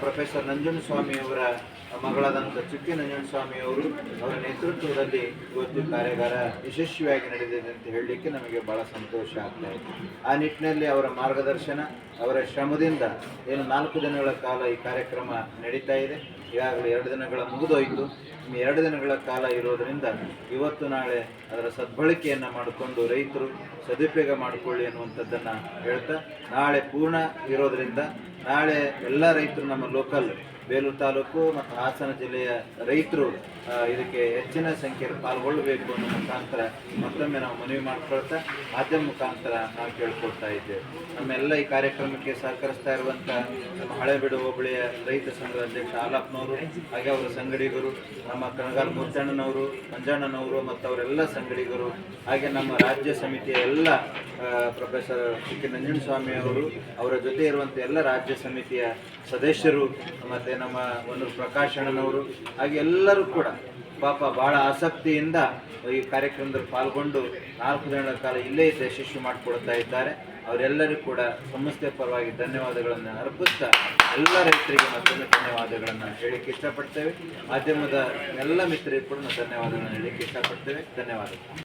Professor ನಂಜುಂಡಸ್ವಾಮಿಯವರ ಮಗಳಾದಂಥ ಚುಕ್ಕಿ ನಂಜುಂಡಸ್ವಾಮಿಯವರು ಅವರ ನೇತೃತ್ವದಲ್ಲಿ ಇವತ್ತು ಕಾರ್ಯಾಗಾರ ಯಶಸ್ವಿಯಾಗಿ ನಡೆದಿದೆ ಅಂತ ಹೇಳಲಿಕ್ಕೆ ನಮಗೆ ಬಹಳ ಸಂತೋಷ ಆಗ್ತಾ ಇದೆ. ಆ ನಿಟ್ಟಿನಲ್ಲಿ ಅವರ ಮಾರ್ಗದರ್ಶನ, ಅವರ ಶ್ರಮದಿಂದ ಏನು ನಾಲ್ಕು ದಿನಗಳ ಕಾಲ ಈ ಕಾರ್ಯಕ್ರಮ ನಡೀತಾ ಇದೆ. ಈಗಾಗಲೇ ಎರಡು ದಿನಗಳ ಮುಗಿದೋಯ್ತು. ಎರಡು ದಿನಗಳ ಕಾಲ ಇರೋದರಿಂದ ಇವತ್ತು ನಾಳೆ ಅದರ ಸದ್ಬಳಕೆಯನ್ನು ಮಾಡಿಕೊಂಡು ರೈತರು ಸದುಪಯೋಗ ಮಾಡಿಕೊಳ್ಳಿ ಅನ್ನುವಂಥದ್ದನ್ನು ಹೇಳ್ತಾ ನಾಳೆ ಪೂರ್ಣ ಇರೋದರಿಂದ ನಾಳೆ ಎಲ್ಲ ರೈತರು ನಮ್ಮ ಲೋಕಲ್ ಬೇಲೂರು ತಾಲೂಕು ಮತ್ತು ಹಾಸನ ಜಿಲ್ಲೆಯ ರೈತರು ಇದಕ್ಕೆ ಹೆಚ್ಚಿನ ಸಂಖ್ಯೆಯಲ್ಲಿ ಪಾಲ್ಗೊಳ್ಳಬೇಕು ಅನ್ನೋ ಮುಖಾಂತರ ಮತ್ತೊಮ್ಮೆ ನಾವು ಮನವಿ ಮಾಡ್ಕೊಳ್ತಾ ಮಾಧ್ಯಮ ಮುಖಾಂತರ ನಾವು ಕೇಳ್ಕೊಳ್ತಾ ಇದ್ದೇವೆ. ನಮ್ಮೆಲ್ಲ ಈ ಕಾರ್ಯಕ್ರಮಕ್ಕೆ ಸಹಕರಿಸ್ತಾ ಇರುವಂಥ ನಮ್ಮ ಹಳೆಬೀಡು ಹೋಬಳಿಯ ರೈತ ಸಂಘದ ಅಧ್ಯಕ್ಷ ಆಲಪ್ಪನವರು ಹಾಗೆ ಅವರ ಸಂಗಡಿಗರು ನಮ್ಮ ಕಣಗಾಲ್ ಮುದ್ದಣ್ಣನವರು ಮಂಜಣ್ಣನವರು ಮತ್ತು ಅವರೆಲ್ಲ ಸಂಗಡಿಗರು, ಹಾಗೆ ನಮ್ಮ ರಾಜ್ಯ ಸಮಿತಿಯ ಎಲ್ಲ ಪ್ರೊಫೆಸರ್ ಕೆ ನಂಜನಸ್ವಾಮಿ ಅವರು, ಅವರ ಜೊತೆ ಇರುವಂಥ ಎಲ್ಲ ರಾಜ್ಯ ಸಮಿತಿಯ ಸದಸ್ಯರು ಮತ್ತು ನಮ್ಮ ಒಂದು ಪ್ರಕಾಶನನವರು ಹಾಗೆ ಎಲ್ಲರೂ ಕೂಡ ಪಾಪ ಬಹಳ ಆಸಕ್ತಿಯಿಂದ ಈ ಕಾರ್ಯಕ್ರಮದಲ್ಲಿ ಪಾಲ್ಗೊಂಡು ನಾಲ್ಕು ದಿನಗಳ ಕಾಲ ಇಲ್ಲೇ ಯಶಸ್ವಿ ಮಾಡಿಕೊಡ್ತಾ ಇದ್ದಾರೆ. ಅವರೆಲ್ಲರೂ ಕೂಡ ಸಂಸ್ಥೆ ಪರವಾಗಿ ಧನ್ಯವಾದಗಳನ್ನು ಅರ್ಪಿಸ್ತಾ ಎಲ್ಲ ರೈತರಿಗೆ ಮತ್ತೊಮ್ಮೆ ಧನ್ಯವಾದಗಳನ್ನು ಹೇಳಿಕ್ಕೆ ಇಷ್ಟಪಡ್ತೇವೆ. ಮಾಧ್ಯಮದ ಎಲ್ಲ ಮಿತ್ರರಿಗೂ ಕೂಡ ನಾವು ಧನ್ಯವಾದಗಳನ್ನು ಹೇಳಿಕ್ಕೆ ಇಷ್ಟಪಡ್ತೇವೆ. ಧನ್ಯವಾದಗಳು.